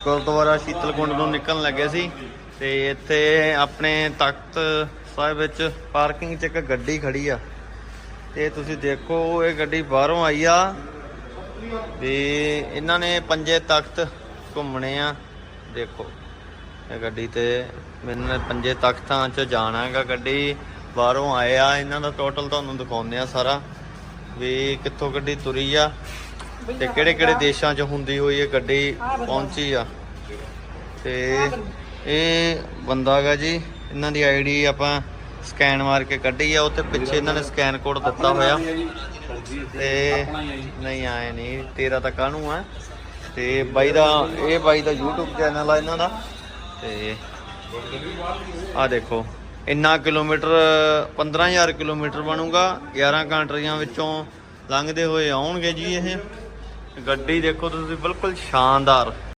ਗੁਰਦੁਆਰਾ ਸ਼ੀਤਲਕੁੰਡ ਤੋਂ ਨਿਕਲਣ ਲੱਗੇ ਸੀ ਤੇ ਇੱਥੇ ਆਪਣੇ ਤਖਤ ਸਾਹਿਬ ਵਿੱਚ ਪਾਰਕਿੰਗ 'ਚ ਇੱਕ ਗੱਡੀ ਖੜੀ ਆ। ਤੇ ਤੁਸੀਂ ਦੇਖੋ, ਇਹ ਗੱਡੀ ਬਾਹਰੋਂ ਆਈ ਆ ਤੇ ਇਹਨਾਂ ਨੇ ਪੰਜੇ ਤਖਤ ਘੁੰਮਣੇ ਆ। ਦੇਖੋ, ਇਹ ਗੱਡੀ ਤੇ ਮੈਨੂੰ ਪੰਜੇ ਤਖਤਾਂ 'ਚ ਜਾਣਾ ਹੈਗਾ ਗੱਡੀ। ਬਾਹਰੋਂ ਆਏ ਆ, ਇਹਨਾਂ ਦਾ ਟੋਟਲ ਤੁਹਾਨੂੰ ਦਿਖਾਉਂਦੇ ਆ ਸਾਰਾ ਵੀ ਕਿੱਥੋਂ ਗੱਡੀ ਤੁਰੀ ਆ। ਤੇ ਕਿਹੜੇ ਕਿਹੜੇ ਦੇਸ਼ਾਂ 'ਚ ਹੁੰਦੀ ਹੋਈ ਇਹ ਗੱਡੀ ਪਹੁੰਚੀ ਆ? ਤੇ ਇਹ ਬੰਦਾ ਹੈਗਾ ਜੀ ਇਹਨਾਂ ਦੀ ਆਈਡੀ ਆਪਾਂ ਸਕੈਨ ਮਾਰ ਕੇ ਕੱਢੀ ਆ ਉੱਤੇ ਪਿੱਛੇ ਇਹਨਾਂ ਨੇ ਸਕੈਨ ਕੋਡ ਦਿੱਤਾ ਹੋਇਆ। ਤੇ ਨਹੀਂ ਆਏ ਨਹੀਂ ਤੇਰਾ ਤਾਂ ਕਾਹਨੂੰ ਆ। ਤੇ ਬਾਈ ਦਾ ਇਹ ਬਾਈ ਦਾ YouTube ਚੈਨਲ ਆ ਇਹਨਾਂ ਦਾ। ਤੇ ਆ ਦੇਖੋ ਇੰਨਾ ਕਿਲੋਮੀਟਰ 15000 ਕਿਲੋਮੀਟਰ ਬਣੂਗਾ 11 ਕੰਟਰੀਆਂ ਵਿੱਚੋਂ ਲੰਘਦੇ ਹੋਏ ਆਉਣਗੇ ਜੀ ਇਹ। ਗੱਡੀ ਦੇਖੋ ਤੁਸੀਂ ਬਿਲਕੁਲ ਸ਼ਾਨਦਾਰ।